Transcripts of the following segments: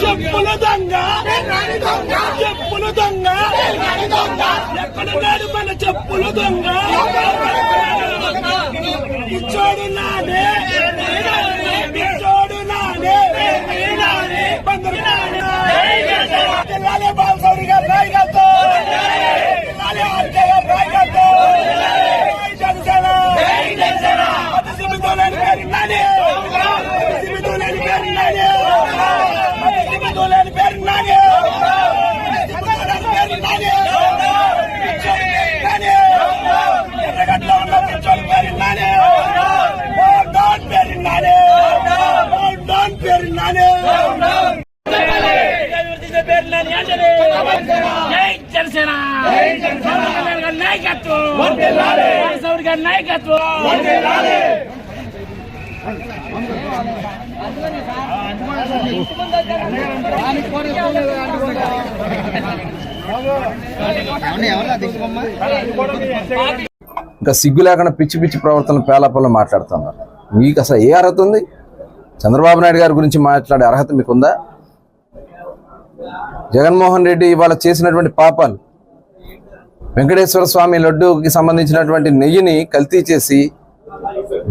చెప్పుల దొంగ. చెప్పుల దొంగ. ఎక్కడ నాడు మన చెప్పుల దొంగ. ఇచ్చాడు నాడే ఇచ్చోడు నాడే బందరు జిల్లాలే బాలసౌరి గారు నాయకత్వం జిల్లాలే ఆర్కే గారు నాయకత్వం జనసేన అతి సిబితోలేని పేరు నాని అతి సిబితోలేని పేరు నాని అతి సిబితోలేని పేరు నాని అతి సిబితోలేని పేరు నాని పిచ్చోడి పేరు నాని ఎర్రగడ్డలో ఉన్న పిచ్చోడి పేరు నాని డాన్ పేరు నాని డాన్ పేరు నాని పేరు నాని అంటే జై జనసేన నాయకత్వం గారి నాయకత్వం ఇంకా సిగ్గు లేకుండా పిచ్చి పిచ్చి ప్రవర్తన పేలాపల్లో మాట్లాడుతున్నారు. మీకు అసలు ఏ అర్హత ఉంది? చంద్రబాబు నాయుడు గారి గురించి మాట్లాడే అర్హత మీకుందా? జగన్మోహన్ రెడ్డి ఇవాళ చేసినటువంటి పాపాలు వెంకటేశ్వర స్వామి లడ్డూకి సంబంధించినటువంటి నెయ్యిని కల్తీ చేసి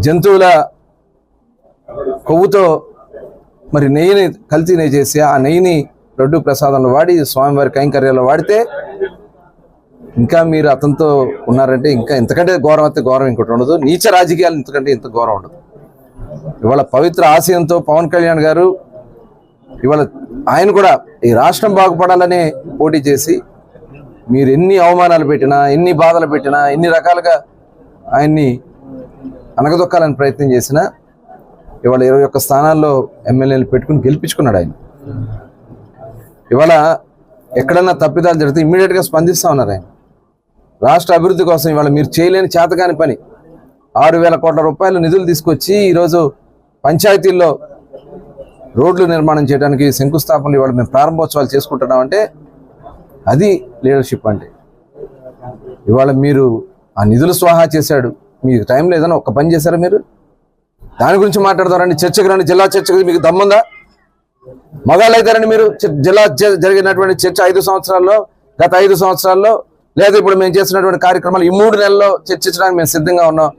జంతువుల కొవ్వుతో మరి నెయ్యిని కల్తీ నెయ్యి చేసి ఆ నెయ్యిని లడ్డు ప్రసాదంలో వాడి స్వామివారి కైంకర్యాలు వాడితే ఇంకా మీరు అతనితో ఉన్నారంటే ఇంకా ఇంతకంటే ఘోరం అయితే ఘోరం ఇంకోటి ఉండదు. నీచ రాజకీయాలు ఇంతకంటే ఇంత ఘోరం ఉండదు. ఇవాళ పవిత్ర ఆశయంతో పవన్ కళ్యాణ్ గారు ఇవాళ ఆయన కూడా ఈ రాష్ట్రం బాగుపడాలని పోటీ చేసి మీరు ఎన్ని అవమానాలు పెట్టినా ఎన్ని బాధలు పెట్టినా ఎన్ని రకాలుగా ఆయన్ని అనగదొక్కాలని ప్రయత్నం చేసినా ఇవాళ ఇరవై ఒక్క స్థానాల్లో ఎమ్మెల్యేలు పెట్టుకుని గెలిపించుకున్నాడు ఆయన. ఇవాళ ఎక్కడన్నా తప్పిదాలు జరిగితే ఇమ్మీడియట్గా స్పందిస్తూ ఉన్నారు ఆయన. రాష్ట్ర అభివృద్ధి కోసం ఇవాళ మీరు చేయలేని చేతకాని పని. ఆరు వేల కోట్ల రూపాయలు నిధులు తీసుకొచ్చి ఈరోజు పంచాయతీల్లో రోడ్లు నిర్మాణం చేయడానికి శంకుస్థాపనలు ఇవాళ మేము ప్రారంభోత్సవాలు చేసుకుంటున్నామంటే అది లీడర్షిప్ అంటే. ఇవాళ మీరు ఆ నిధులు స్వాహా చేశాడు. మీకు టైం లేదని ఒక్క పని చేశారా మీరు? దాని గురించి మాట్లాడతారండి. చర్చకు రండి. జిల్లా చర్చకు మీకు దమ్ముందా? మగాళ్ళు అవుతారండి మీరు జిల్లా జ- జరిగినటువంటి చర్చ ఐదు సంవత్సరాల్లో గత ఐదు సంవత్సరాల్లో లేదా ఇప్పుడు మేము చేసినటువంటి కార్యక్రమాలు ఈ మూడు నెలల్లో చర్చించడానికి మేము సిద్ధంగా ఉన్నాం.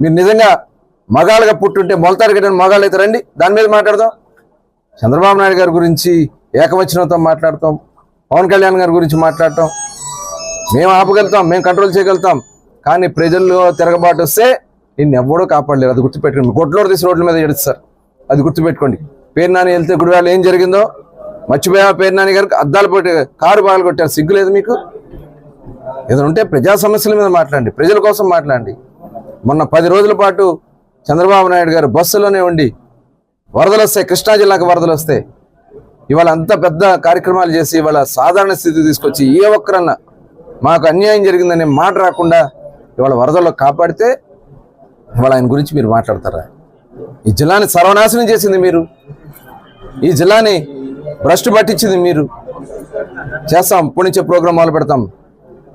మీరు నిజంగా మగాళ్ళుగా పుట్టుంటే మొలతారు కట్టిన మగాళ్ళు అయితే రండి దాని మీద మాట్లాడదాం. చంద్రబాబు నాయుడు గారి గురించి ఏకవచనంతో మాట్లాడతాం. పవన్ కళ్యాణ్ గారి గురించి మాట్లాడటం. మేము ఆపగలుగుతాం మేము కంట్రోల్ చేయగలుగుతాం. కానీ ప్రజల్లో తిరగబాటు వస్తే నిన్ను ఎవ్వడూ కాపాడలేరు. అది గుర్తుపెట్టుకోండి. గొడ్లోడు తీసి రోడ్ల మీద ఏడుస్తారు అది గుర్తుపెట్టుకోండి. పేరు నాని వెళ్తే గుడివాళ్ళు ఏం జరిగిందో? మర్చిపోయా పేరు నాని గారికి అద్దాలు పోటీ కారు బాగాలు కొట్టారు. సిగ్గు లేదు మీకు? ఏదైనా ఉంటే ప్రజా సమస్యల మీద మాట్లాడండి. ప్రజల కోసం మాట్లాడండి. మొన్న పది రోజుల పాటు చంద్రబాబు నాయుడు గారు బస్సులోనే ఉండి వరదలు వస్తాయి కృష్ణా జిల్లాకు వరదలు వస్తాయి ఇవాళ అంత పెద్ద కార్యక్రమాలు చేసి ఇవాళ సాధారణ స్థితి తీసుకొచ్చి ఏ ఒక్కరన్నా మాకు అన్యాయం జరిగిందనే మాట రాకుండా ఇవాళ వరదల్లో కాపాడితే ఇవాళ ఆయన గురించి మీరు మాట్లాడతారా? ఈ జిల్లాని సర్వనాశనం చేసింది మీరు. ఈ జిల్లాని భ్రష్టు పట్టించింది మీరు. చేస్తాం పుణ్య ప్రోగ్రాం మొదలు పెడతాం.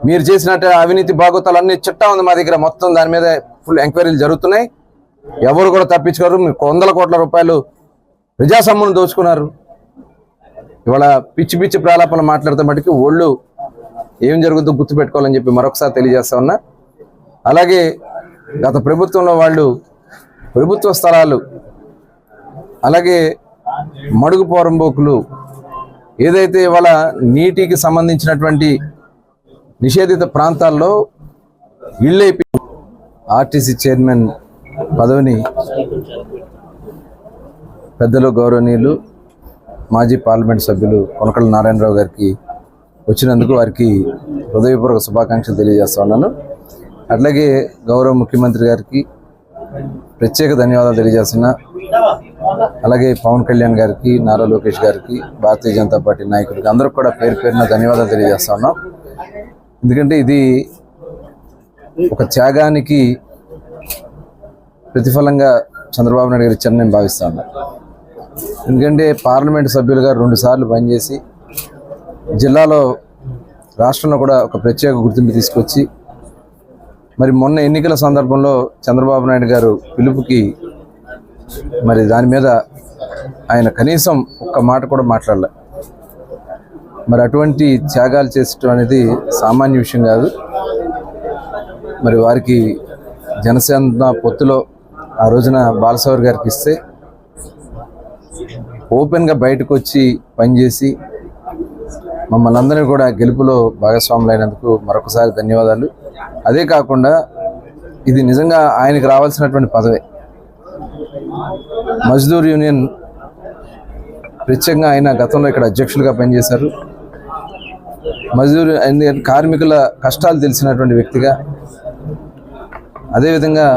మీరు చేసినట్టు అవినీతి బాగోతాలు అన్ని చిట్టా ఉంది మా దగ్గర. మొత్తం దాని మీద ఫుల్ ఎంక్వైరీలు జరుగుతున్నాయి. ఎవరు కూడా తప్పించుకోరు. మీకు వందల కోట్ల రూపాయలు ప్రజాసమ్మును దోచుకున్నారు. ఇవాళ పిచ్చి పిచ్చి ప్రాలాపన మాట్లాడితే మటుకు ఒళ్ళు ఏం జరుగుతుందో గుర్తుపెట్టుకోవాలని చెప్పి మరొకసారి తెలియజేస్తా ఉన్నా. అలాగే గత ప్రభుత్వంలో వాళ్ళు ప్రభుత్వ స్థలాలు అలాగే మడుగు పోరంబోకులు ఏదైతే ఇవాళ నీటికి సంబంధించినటువంటి నిషేధిత ప్రాంతాల్లో ఇళ్ళైపి ఆర్టీసీ చైర్మన్ పదవిని పెద్దలు గౌరవనీయులు మాజీ పార్లమెంట్ సభ్యులు కొనకళ్ళ నారాయణరావు గారికి వచ్చినందుకు వారికి హృదయపూర్వక శుభాకాంక్షలు తెలియజేస్తా ఉన్నాను. అట్లాగే గౌరవ ముఖ్యమంత్రి గారికి ప్రత్యేక ధన్యవాదాలు తెలియజేస్తున్నా. అలాగే పవన్ కళ్యాణ్ గారికి నారా లోకేష్ గారికి భారతీయ జనతా పార్టీ నాయకుడికి అందరికి కూడా పేరు పేరున ధన్యవాదాలు తెలియజేస్తా ఉన్నాం. ఎందుకంటే ఇది ఒక త్యాగానికి ప్రతిఫలంగా చంద్రబాబు నాయుడు గారు ఇచ్చారని నేను భావిస్తాను ఎందుకంటే పార్లమెంట్ సభ్యులుగా రెండు సార్లు పనిచేసి జిల్లాలో రాష్ట్రంలో కూడా ఒక ప్రత్యేక గుర్తింపు తీసుకొచ్చి మరి మొన్న ఎన్నికల సందర్భంలో చంద్రబాబు నాయుడు గారు పిలుపుకి మరి దాని మీద ఆయన కనీసం ఒక్క మాట కూడా మాట్లాడలే. మరి అటువంటి త్యాగాలు చేసటం అనేది సామాన్య విషయం కాదు. మరి వారికి జనసేన పొత్తులో ఆ రోజున బాలసౌర్ గారికి ఇస్తే ఓపెన్గా బయటకు వచ్చి పనిచేసి మమ్మల్ని అందరినీ కూడా గెలుపులో భాగస్వాములు అయినందుకు మరొకసారి ధన్యవాదాలు. అదే కాకుండా ఇది నిజంగా ఆయనకు రావాల్సినటువంటి పదవే. మజ్దూర్ యూనియన్ ప్రత్యేకంగా ఆయన గతంలో ఇక్కడ అధ్యక్షులుగా పనిచేశారు. మజ్దూర్ కార్మికుల కష్టాలు తెలిసినటువంటి వ్యక్తిగా అదేవిధంగా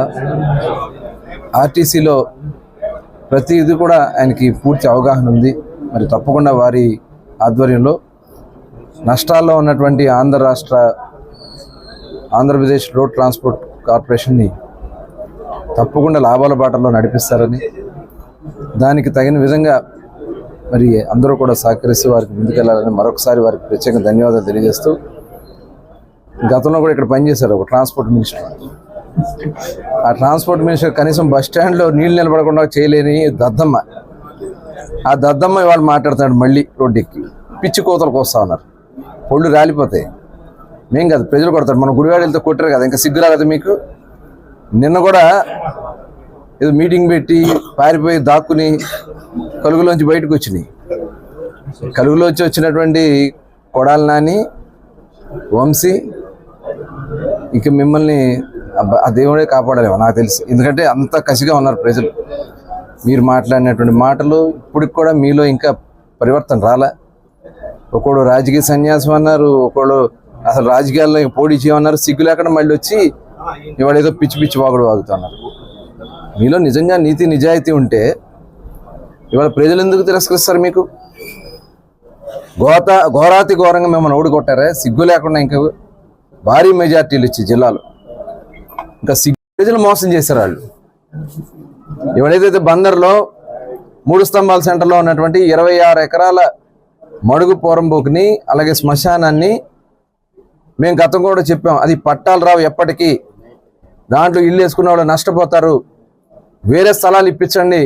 ఆర్టీసీలో ప్రతి ఇది కూడా ఆయనకి పూర్తి అవగాహన ఉంది. మరి తప్పకుండా వారి ఆధ్వర్యంలో నష్టాల్లో ఉన్నటువంటి ఆంధ్ర రాష్ట్ర ఆంధ్రప్రదేశ్ రోడ్ ట్రాన్స్పోర్ట్ కార్పొరేషన్ని తప్పకుండా లాభాల బాటలో నడిపిస్తారని దానికి తగిన విధంగా మరి అందరూ కూడా సహకరిస్తూ వారికి ముందుకెళ్ళాలని మరొకసారి వారికి ప్రత్యేక ధన్యవాదాలు తెలియజేస్తూ గతంలో కూడా ఇక్కడ పనిచేశారు ఒక ట్రాన్స్పోర్ట్ మినిస్టర్. ఆ ట్రాన్స్పోర్ట్ మినిస్టర్ కనీసం బస్ స్టాండ్లో నీళ్ళు నిలబడకుండా చేయలేని దద్దమ్మ. ఆ దద్దమ్మ ఇవాళ మాట్లాడుతున్నాడు మళ్ళీ రోడ్డెక్కి పిచ్చి కోతలకు వస్తా ఉన్నారు. పొళ్ళు రాలిపోతాయి మేం కాదు ప్రజలు కొడతారు. మన వెళ్తే కొట్టారు కదా. ఇంకా సిగ్గు రాలేదు మీకు? నిన్న కూడా ఏదో మీటింగ్ పెట్టి పారిపోయి దాక్కుని కలుగులోంచి బయటకు వచ్చినాయి. కలుగులోంచి వచ్చినటువంటి కొడాలి నాని వంశీ ఇక మిమ్మల్ని ఆ దేవుడే కాపాడలేము నాకు తెలుసు. ఎందుకంటే అంత కసిగా ఉన్నారు ప్రజలు. మీరు మాట్లాడినటువంటి మాటలు ఇప్పటికి కూడా మీలో ఇంకా పరివర్తన రాలే? ఒకడు రాజకీయ సన్యాసం అన్నారు ఒకడు అసలు రాజకీయాల్లో పోటీ చేయమన్నారు సిగ్గు లేకుండా మళ్ళీ వచ్చి ఇవాళ ఏదో పిచ్చి పిచ్చి వాగుడు వాగుతున్నారు. మీలో నిజంగా నీతి నిజాయితీ ఉంటే ఇవాళ ప్రజలు ఎందుకు తిరస్కరిస్తారు మీకు? ఘోత ఘోరాతి ఘోరంగా మిమ్మల్ని ఓడికొట్టారే సిగ్గు లేకుండా ఇంకా భారీ మెజార్టీలు ఇచ్చి జిల్లాలో. ఇంకా సిగ్గు మోసం చేశారు వాళ్ళు. ఎవడైతే బందర్లో మూడు స్తంభాల సెంటర్లో ఉన్నటువంటి ఇరవై ఆరు ఎకరాల మడుగు పోరంబోకుని అలాగే శ్మశానాన్ని మేము గతం కూడా చెప్పాం. అది పట్టాలు రావు ఎప్పటికీ. దాంట్లో ఇల్లు వేసుకున్న వాళ్ళు నష్టపోతారు. వేరే స్థలాలు ఇప్పించండి.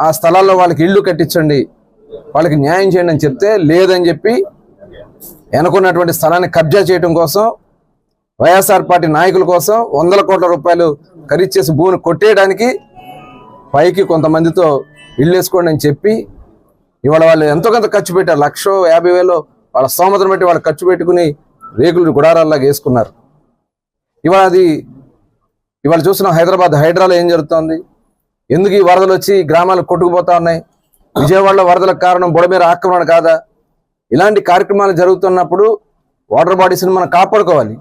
ఆ స్థలాల్లో వాళ్ళకి ఇల్లు కట్టించండి. వాళ్ళకి న్యాయం చేయండి అని చెప్తే లేదని చెప్పి వెనుకున్నటువంటి స్థలాన్ని కబ్జా చేయడం కోసం వైఎస్ఆర్ పార్టీ నాయకుల కోసం వందల కోట్ల రూపాయలు ఖరీదు చేసి భూమిని కొట్టేయడానికి పైకి కొంతమందితో ఇల్లు వేసుకోండి అని చెప్పి ఇవాళ వాళ్ళు ఎంతో కొంత ఖర్చు పెట్టారు. లక్ష యాభై వేలు వాళ్ళ స్తోమతను బట్టి వాళ్ళు ఖర్చు పెట్టుకుని రేకులు గుడారాల్లాగా వేసుకున్నారు. ఇవాళ అది ఇవాళ చూస్తున్నాం హైదరాబాద్ హైడ్రాలో ఏం జరుగుతోంది? ఎందుకు ఈ వరదలు వచ్చి గ్రామాలు కొట్టుకుపోతా ఉన్నాయి? విజయవాడలో వరదలకు కారణం బుడమేర ఆక్రమణ కాదా? ఇలాంటి కార్యక్రమాలు జరుగుతున్నప్పుడు వాటర్ బాడీస్ని మనం కాపాడుకోవాలి.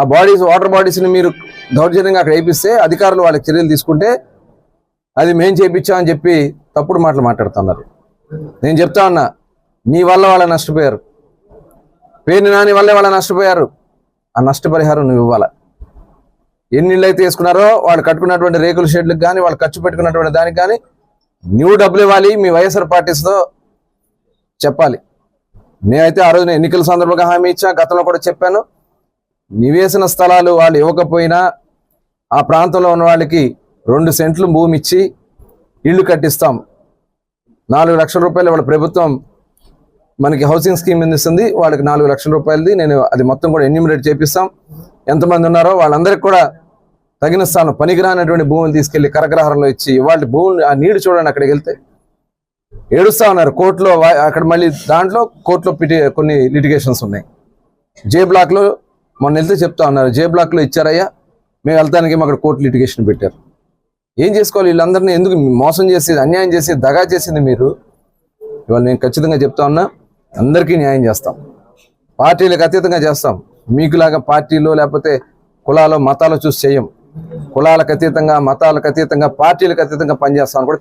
ఆ బాడీస్ వాటర్ బాడీస్ని మీరు దౌర్జన్యంగా అక్కడ వేయిస్తే అధికారులు వాళ్ళకి చర్యలు తీసుకుంటే అది మేం చేయించామని చెప్పి తప్పుడు మాటలు మాట్లాడుతున్నారు. నేను చెప్తా ఉన్నా నీ వల్ల వాళ్ళ నష్టపోయారు. పేరుని నాని వల్లే వాళ్ళ నష్టపోయారు. ఆ నష్టపరిహారం నువ్వు ఇవ్వాలి? ఎన్ని ఇళ్ళు అయితే వేసుకున్నారో వాళ్ళు కట్టుకున్నటువంటి రేకుల షెడ్లకు కానీ వాళ్ళు ఖర్చు పెట్టుకున్నటువంటి దానికి కానీ నువ్వు డబ్బులు ఇవ్వాలి మీ వైఎస్ఆర్ పార్టీస్తో చెప్పాలి. నేనైతే ఆ రోజున ఎన్నికల సందర్భంగా హామీ ఇచ్చా గతంలో కూడా చెప్పాను. నివేశన స్థలాలు వాళ్ళు ఇవ్వకపోయినా ఆ ప్రాంతంలో ఉన్న వాళ్ళకి రెండు సెంట్లు భూమి ఇచ్చి ఇల్లు కట్టిస్తాం. నాలుగు లక్షల రూపాయలు వాళ్ళ ప్రభుత్వం మనకి హౌసింగ్ స్కీమ్ అందిస్తుంది వాళ్ళకి నాలుగు లక్షల రూపాయలది నేను అది మొత్తం కూడా ఎన్యూమినేట్ చేపిస్తాం. ఎంతమంది ఉన్నారో వాళ్ళందరికీ కూడా తగిన స్థానం పనికిరానటువంటి భూములు తీసుకెళ్ళి కరగ్రహారంలో ఇచ్చి వాళ్ళ భూములు ఆ నీడు చూడండి అక్కడికి వెళ్తే. ఏడుస్తా ఉన్నారు. కోర్టులో అక్కడ మళ్ళీ దాంట్లో కోర్టులో పిటి కొన్ని లిటిగేషన్స్ ఉన్నాయి. జే బ్లాక్లో మొన్న వెళ్తే చెప్తా ఉన్నారు జే బ్లాక్లో ఇచ్చారయ్యా మేము వెళ్తానికి అక్కడ కోర్టు లిటిగేషన్ పెట్టారు. ఏం చేసుకోవాలి? వీళ్ళందరినీ ఎందుకు మోసం చేసేది అన్యాయం చేసి దగా చేసింది మీరు? ఇవాళ నేను ఖచ్చితంగా చెప్తా ఉన్నా అందరికీ న్యాయం చేస్తాం. పార్టీలకు అతీతంగా చేస్తాం. మీకులాగా పార్టీలో లేకపోతే కులాలో మతాలు చూసి చేయం. కులాలకు అతీతంగా మతాలకు అతీతంగా పార్టీలకు అతీతంగా పనిచేస్తామని కూడా